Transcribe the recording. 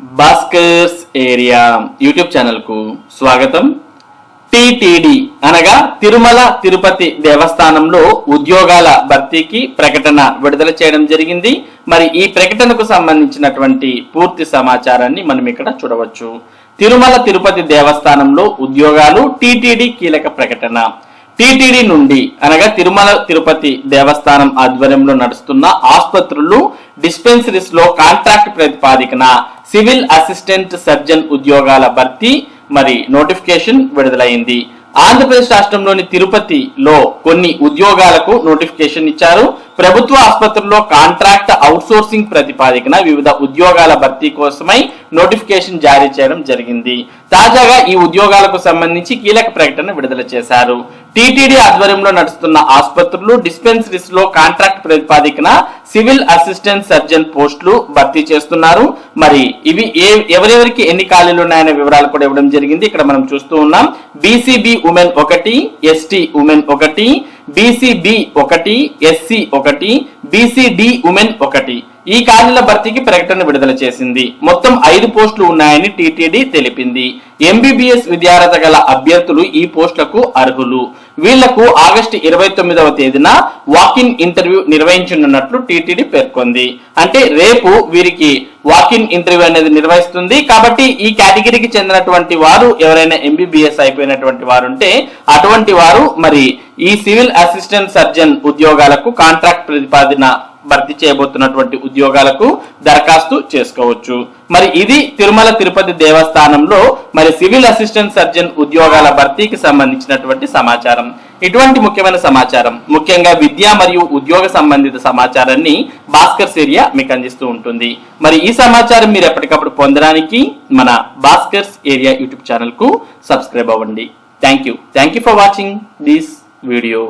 Bhaskar's area YouTube ఛానల్కు స్వాగతం. TTD అనగా తిరుమల తిరుపతి దేవస్థానంలో ఉద్యోగాల భర్తీకి ప్రకటన విడుదల చేయడం జరిగింది. మరి ఈ ప్రకటనకు సంబంధించినటువంటి పూర్తి సమాచారాన్ని మనం ఇక్కడ చూడవచ్చు. తిరుమల తిరుపతి దేవస్థానంలో ఉద్యోగాలు టిటిడి కీలక ప్రకటన. టిటిడి నుండి అనగా తిరుమల తిరుపతి దేవస్థానం ఆధ్వర్యంలో నడుస్తున్న ఆసుపత్రులు డిస్పెన్సరీస్లో కాంట్రాక్ట్ ప్రతిపాదికన సివిల్ అసిస్టెంట్ సర్జన్ ఉద్యోగాల భర్తీ మరి నోటిఫికేషన్ విడుదలైంది. ఆంధ్రప్రదేశ్ రాష్ట్రంలోని తిరుపతిలో కొన్ని ఉద్యోగాలకు నోటిఫికేషన్ ఇచ్చారు. ప్రభుత్వ ఆసుపత్రుల్లో కాంట్రాక్ట్ అవుట్సోర్సింగ్ ప్రతిపాదికన వివిధ ఉద్యోగాల భర్తీ కోసమై నోటిఫికేషన్ జారీ చేయడం జరిగింది. తాజాగా ఈ ఉద్యోగాలకు సంబంధించి కీలక ప్రకటన విడుదల చేశారు. టీటీడీ ఆధ్వర్యంలో నడుస్తున్న ఆసుపత్రులు డిస్పెన్సరీస్లో కాంట్రాక్ట్ ప్రతిపాదికన సివిల్ అసిస్టెంట్ సర్జన్ పోస్టులు భర్తీ చేస్తున్నారు. మరి ఇవి ఏ ఎవరెవరికి ఎన్ని ఖాళీలు ఉన్నాయనే వివరాలు కూడా ఇవ్వడం జరిగింది. ఇక్కడ మనం చూస్తూ ఉన్నాం. బీసీబీ ఉమెన్ ఒకటి ఎస్టీ ఉమెన్ ఒకటి బీసీబీ ఒకటి ఎస్సీ ఒకటి బీసీడి ఉమెన్ ఒకటి. ఈ ఖాళీల భర్తీకి ప్రకటన విడుదల చేసింది. మొత్తం ఐదు పోస్టులు ఉన్నాయని టీటీడీ తెలిపింది. ఎంబీబీఎస్ విద్యార్హత గల అభ్యర్థులు ఈ పోస్టులకు అర్హులు. వీళ్ళకు ఆగస్టు ఇరవై తొమ్మిదవ తేదీన వాకిన్ ఇంటర్వ్యూ నిర్వహించనున్నట్లు టీటీడీ పేర్కొంది. అంటే రేపు వీరికి వాకిన్ ఇంటర్వ్యూ అనేది నిర్వహిస్తుంది. కాబట్టి ఈ కేటగిరీకి చెందినటువంటి వారు ఎవరైనా ఎంబీబీఎస్ అయిపోయినటువంటి వారు ఉంటే అటువంటి వారు మరి ఈ సివిల్ అసిస్టెంట్ సర్జన్ ఉద్యోగాలకు కాంట్రాక్ట్ ప్రతిపాదన భర్తీ చేయబోతున్నటువంటి ఉద్యోగాలకు దరఖాస్తు చేసుకోవచ్చు. మరి ఇది తిరుమల తిరుపతి దేవస్థానంలో మరి సివిల్ అసిస్టెంట్ సర్జన్ ఉద్యోగాల భర్తీకి సంబంధించినటువంటి సమాచారం. ఇటువంటి ముఖ్యమైన సమాచారం ముఖ్యంగా విద్య మరియు ఉద్యోగ సంబంధిత సమాచారాన్ని భాస్కర్స్ ఏరియా మీకు అందిస్తూ ఉంటుంది. మరి ఈ సమాచారం మీరు ఎప్పటికప్పుడు పొందడానికి మన భాస్కర్స్ ఏరియా యూట్యూబ్ ఛానల్కు సబ్స్క్రైబ్ అవ్వండి. Thank you thank you for watching this video